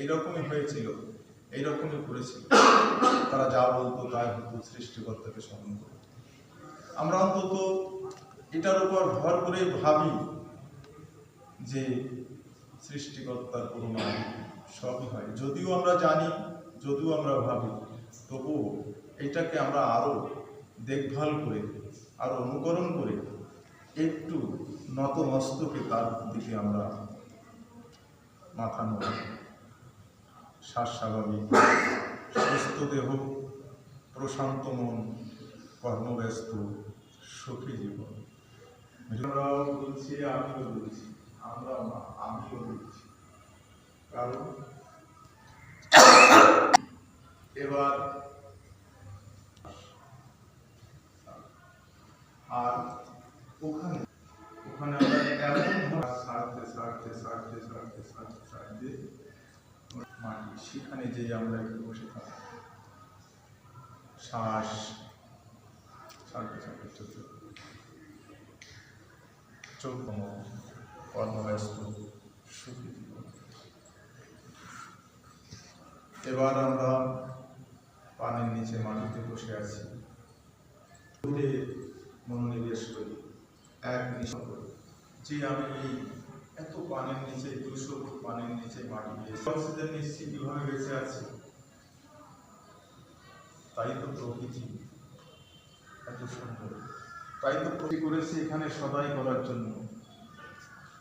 এইরকমই হয়েছিল, এইরকমই করেছিল। তারা যা বলতো তাই হতো, সৃষ্টিকর্তাকে স্মরণ করে। আমরা অন্তত এটার উপর ভর করে ভাবি যে সৃষ্টিকর্তার করুণা সবই হয়। যদিও আমরা জানি, যদিও আমরা ভাবি, তবুও এটাকে আমরা আরও দেখভাল করে আরও অনুকরণ করে, একটু নত মস্তকে তার দিকে আমরা নোড়াই শ্বাস স্বাভাবিক সুস্থ দেহ, প্রশান্ত মন, কর্মব্যস্ত, সুখী জীবন। আমরাও বলছি, আমিও বলছি, আমরাও না, আমিও বলছি। কারণ এবার আর ওখানে যে আমরা একটু বসে থাকি শ্বাস ছাড়তে ছাড়তে চলতে চৌকম কর্মব্যস্ত, সুখী। এবার আমরা পানির নিচে মাটিতে বসে আছি। মনোনিবেশ করি। এক নিশা করি। যে আমি এত পানির নিচে, দুশো ফুট পানির নিচে মাটি দিয়ে অক্সিজেন নিচ্ছি কীভাবে বেঁচে আছি? তাই তো প্রকৃতি। এত সুন্দর। তাই তো প্রতি করেছি এখানে সদাই করার জন্য।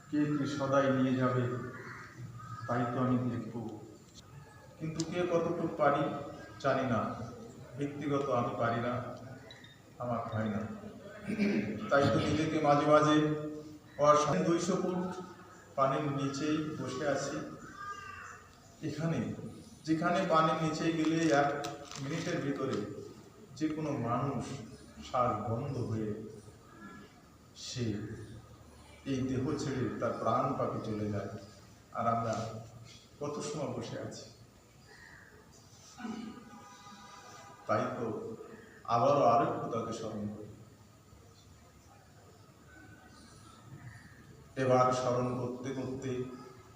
কে কি সদাই নিয়ে যাবে? তাই তো আমি দেখব। কিন্তু কে কতটুকু পারি, জানি না। ব্যক্তিগত আমি পারি না, আমার হয় না। তাই তো নিজেকে মাঝে মাঝে দুইশো ফুট পানির নিচেই বসে আছি। এখানে, যেখানে পানির নিচে গেলে এক মিনিটের ভিতরে যে কোনো মানুষ শ্বাস বন্ধ হয়ে সে এই দেহ ছেড়ে তার প্রাণ পাখি চলে যায়। আর আমরা কত সময় বসে আছি? তাই তো আবারও আরেকটু তাকে স্মরণ করি। এবার স্মরণ করতে করতে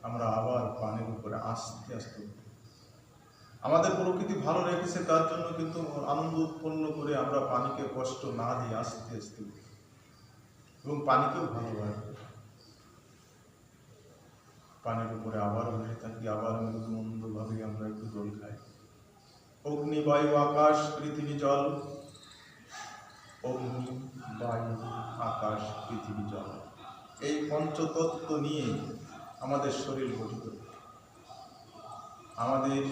আমরা আবার পানির উপরে আস্তে আস্তে আমাদের প্রকৃতি ভালো রেখেছে তার জন্য কিন্তু আনন্দ উৎপন্ন করে আমরা পানিকে কষ্ট না দিয়ে আস্তে আস্তে। এবং পানিকেও ভালোবাসি। পানির উপরে আবার বসে থাকি, আবার মন্দভাবে আমরা একটু জল খাই। অগ্নি, বায়ু, আকাশ, পৃথিবী, জল। অগ্নি, বায়ু, আকাশ, পৃথিবী, জল। এই পঞ্চতত্ত্ব নিয়ে আমাদের শরীর গঠিত। আমাদের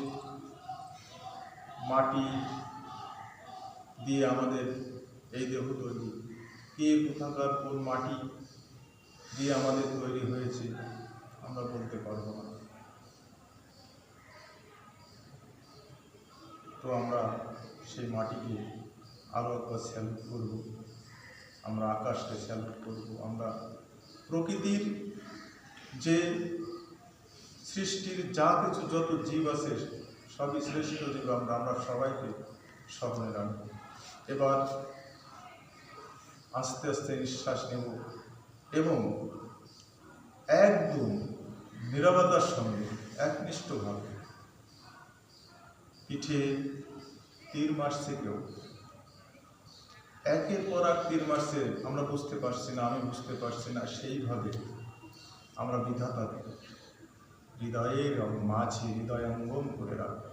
মাটি দিয়ে আমাদের এই দেহ তৈরি। কে কোথাকার কোন মাটি দিয়ে আমাদের তৈরি হয়েছে, আমরা বলতে পারব না। তো আমরা সেই মাটিকে আরও একবার স্যালুট করব। আমরা আকাশকে স্যালুট করব। আমরা প্রকৃতির যে সৃষ্টির যা কিছু যত জীব আছে, সবই শ্রেষ্ঠ জীব আমরা আমরা সবাইকে স্মরণে রাখব। এবার আস্তে আস্তে নিঃশ্বাস নেব এবং একদম নিরবতার সঙ্গে একনিষ্ঠভাবে পিঠে তীর মাস কেউ একের পর এক তীর মারছে, আমরা বুঝতে পারছি না, আমি বুঝতে পারছি না, সেইভাবে আমরা বিধাতা হৃদয়ের মাঝে হৃদয় অঙ্গম করে রাখব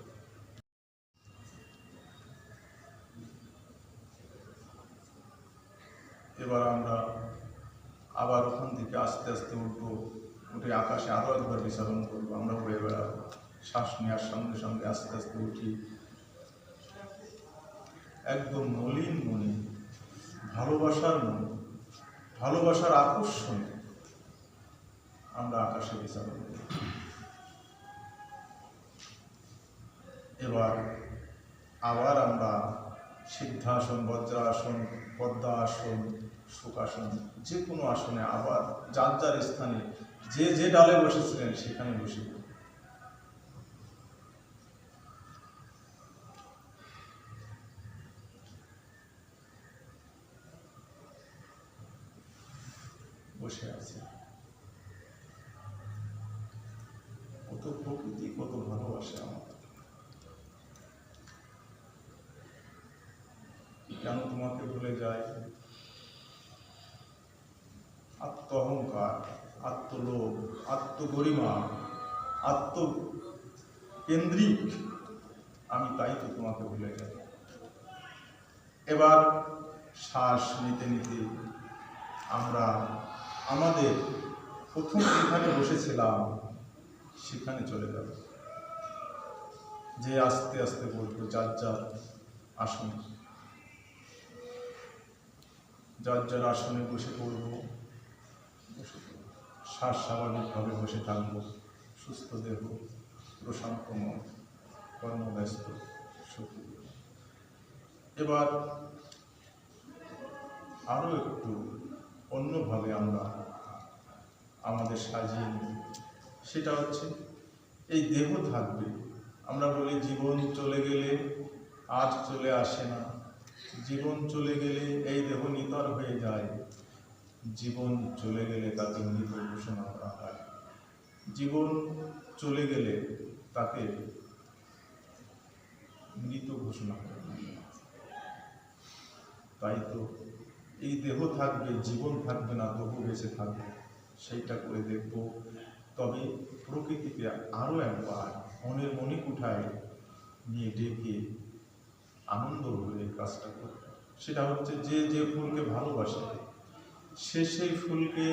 এবার আমরা আবার ওখান থেকে আস্তে আস্তে উঠবো, উঠে আকাশে আরও একবার বিচরণ করব। আমরা ঘুরে বেড়াবো। শ্বাস নেওয়ার সঙ্গে সঙ্গে আস্তে আস্তে উঠি। একদম মলিন মনে ভালোবাসার মন ভালোবাসার আকর্ষণ আমরা আকাশে বিচরণ করি এবার আবার আমরা সিদ্ধাসন, বজ্রাসন, পদ্মাসন সুখাসন যে কোনো আসনে আবার যার যার স্থানে যে যে ডালে বসেছিলেন সেখানে বসে পড়ি। বসে আছে ও তো খুব কেন তোমাকে ভুলে যায় আত্ম অহংকার আত্মলোভ আত্মগরিমা আত্ম কেন্দ্রিক আমি তাই তো তোমাকে ভুলে যাই এবার শ্বাস নিতে নিতে আমরা আমাদের প্রথম যেখানে বসেছিলাম, সেখানে চলে যাব যে আস্তে আস্তে বলব, যার যার আসনে। যার যার আসনে বসে পড়ব। শ্বাস স্বাভাবিকভাবে বসে থাকব, সুস্থ দেহ, প্রশান্ত মন, কর্মব্যস্ত, সুখী। এবার আরও একটু অন্যভাবে আমরা আমাদের সাজিয়ে নিই। সেটা হচ্ছে, এই দেহ থাকবে, আমরা বলি জীবন চলে গেলে আজ চলে আসে না। জীবন চলে গেলে এই দেহ নিতর হয়ে যায়। জীবন চলে গেলে তাকে মৃত ঘোষণা করা হয়। জীবন চলে গেলে তাকে মৃত ঘোষণা করা হয়। তাই তো এই দেহ থাকবে, জীবন থাকবে না, তবু বেঁচে থাকবে, সেইটা করে দেখব। তবে প্রকৃতিকে আরও একবার মনের মণিকুঠায় নিয়ে ডেকে আনন্দ ভরে কাজটা করবে সেটা হচ্ছে যে যে ফুলকে ভালোবাসে সে সেই ফুলকে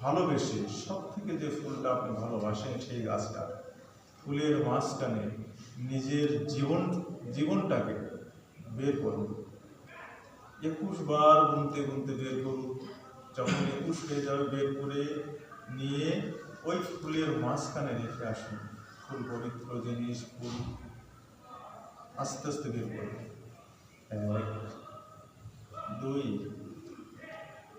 ভালোবেসে সব থেকে যে ফুলটা আপনি ভালোবাসেন সেই গাছটা, ফুলের মাঝখানে নিজের জীবন, জীবনটাকে বের করুন। একুশ বার গুনতে গুনতে বের করুন। যখন একুশ হয়ে যাবে, বের করে নিয়ে ওই ফুলের মাঝখানে রেখে আসুন। ফুল পবিত্র জিনিস, ফুল আস্তে আস্তে বের করুন। এক, দুই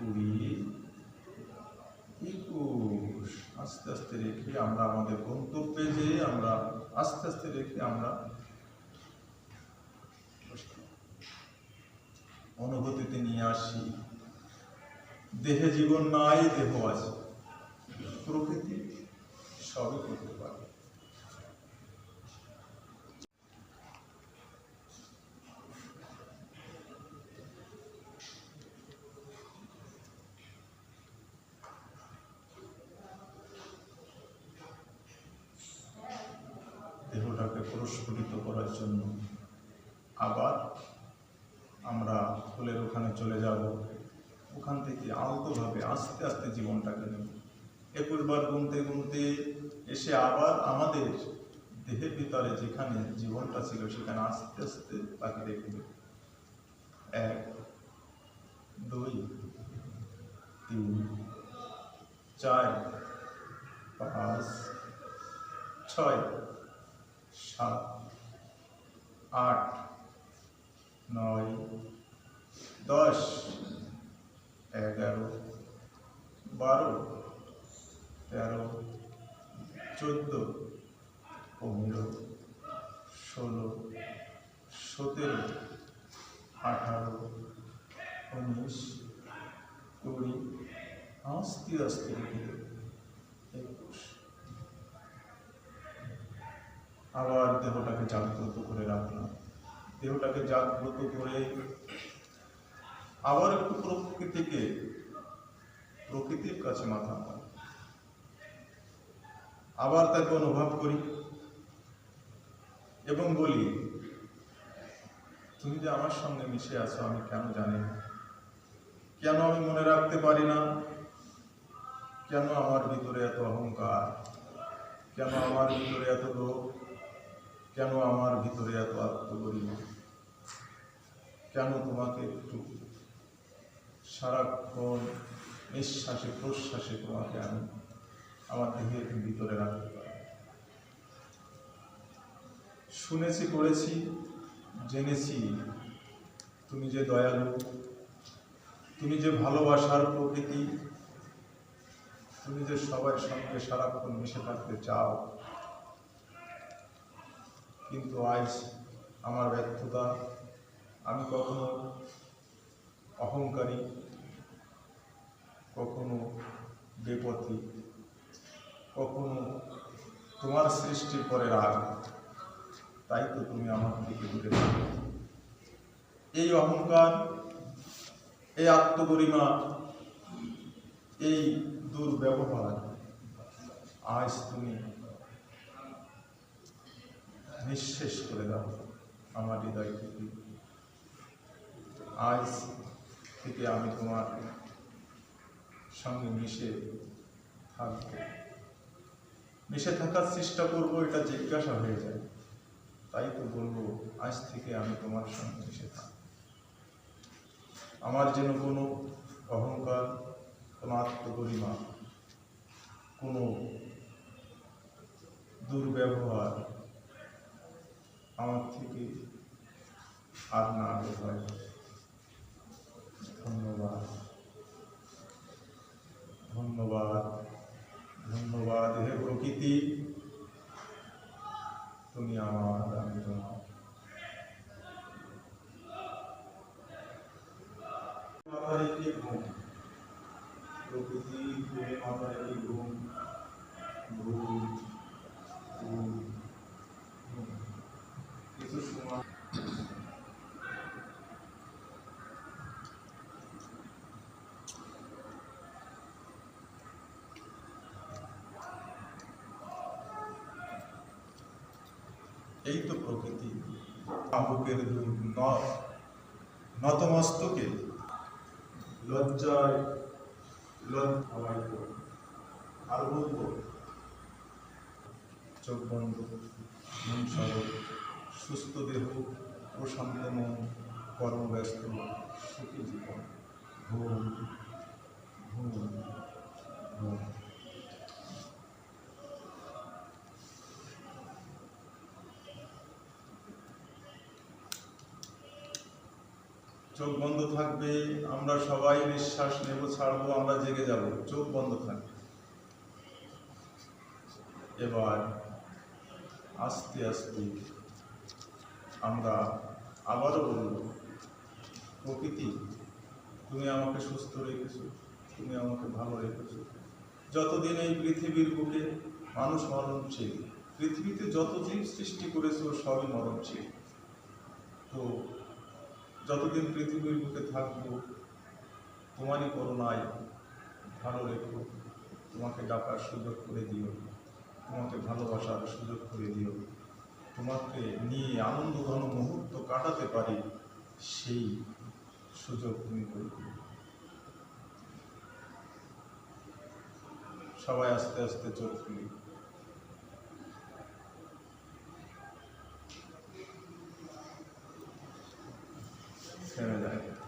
কুড়ি একুশ আস্তে আস্তে রেখে আমরা আমাদের গন্তব্যে যে আমরা আস্তে আস্তে রেখে আমরা অনুভূতিতে নিয়ে আসি। দেহে জীবন নাই, দেহ আছে। প্রকৃতি সবই করতে পারে দেহটাকে পুরস্ফুটিত করার জন্য আবার আমরা ফুলের ওখানে চলে যাব থেকে আলতোভাবে আস্তে আস্তে জীবনটাকে নেব। একুশ বার গুনতে গুনতে এসে আবার আমাদের দেহের ভিতরে যেখানে জীবনটা ছিল সেখানে আস্তে আস্তে তাকে দেব এক, দুই, তিন, চার, পাঁচ, ছয়, সাত, আট, নয়, দশ এগারো, বারো, তেরো, চোদ্দ, পনেরো, ষোলো, সতেরো, আঠারো, উনিশ, কুড়ি আস্তে আস্তে একুশ। আবার দেহটাকে জাগ্রত করে রাখলাম। দেহটাকে জাগ্রত করে আবার একটু প্রকৃতিকে প্রকৃতির কাছে মাথা আবার তাকে অনুভব করি এবং বলি, তুমি যে আমার সঙ্গে মিশে আছো, আমি কেন জানি কেন আমি মনে রাখতে পারি না? কেন আমার ভিতরে এত অহংকার? কেন আমার ভিতরে এত লোভ? কেন আমার ভিতরে এত আত্মগরিমা? কেন তোমাকে একটু সারাক্ষণ নিঃশ্বাসে, প্রশ্বাসে তোমাকে আমি আমার দেহের ভিতরে রাখতে পারি। শুনেছি করেছি জেনেছি, তুমি যে দয়ালু, তুমি যে ভালোবাসার প্রকৃতি, তুমি যে সবার সঙ্গে সারাক্ষণ মিশে থাকতে চাও, কিন্তু আজ আমার ব্যর্থতা, আমি কখনো অহংকারী কখনো বেপথী কখনো তোমার সৃষ্টির পরে রাগ তাই তো তুমি আমার থেকে দূরে। এই অহংকার, এই আত্মগরিমা এই দুর্ব্যবহার, আজ তুমি নিঃশেষ করে দাও আমার হৃদয় থেকে আজ থেকে আমি তোমার সঙ্গে মিশে থাকব। মিশে থাকার চেষ্টা করব, এটা জিজ্ঞাসা হয়ে যায়। তাই তো বলব, আজ থেকে আমি তোমার সঙ্গে মিশে থাকব। আমার যেন কোনো অহংকার, কোনো আত্মগরিমা কোনো দুর্ব্যবহার আমার থেকে আর না হয়। ধন্যবাদ। ধন্যবাদ ধন্যবাদ হে প্রকৃতি তুমি আমার আমি তোমার এই তো প্রকৃতি। আবুকের নতমস্তকে লজ্জায় লজ্জায় আর বলব, চোখ বন্ধ, মন সরল, সুস্থ দেহ, প্রশান্ত মন, কর্মব্যস্ত, সুখী জীবন ঘুম চোখ বন্ধ থাকবে, আমরা সবাই নিঃশ্বাস নেব, ছাড়বো, আমরা জেগে যাব। চোখ বন্ধ থাকবে। এবার আস্তে আস্তে আমরা আবারও বলব, প্রকৃতি, তুমি আমাকে সুস্থ রেখেছো, তুমি আমাকে ভালো রেখেছো। যতদিন এই পৃথিবীর বুকে মানুষ মরণশীল পৃথিবীতে যত জীব সৃষ্টি করেছ সবই মরণশীল তো যতদিন পৃথিবীর বুকে থাকব, তোমারই করোনায় ভালো রেখো। তোমাকে ডাকার সুযোগ করে দিও। তোমাকে ভালোবাসার সুযোগ করে দিও। তোমাকে নিয়ে আনন্দ ঘন মুহূর্ত কাটাতে পারি, সেই সুযোগ তুমি করে দিও। সবাই আস্তে আস্তে চোখ খুলি থেমে যায়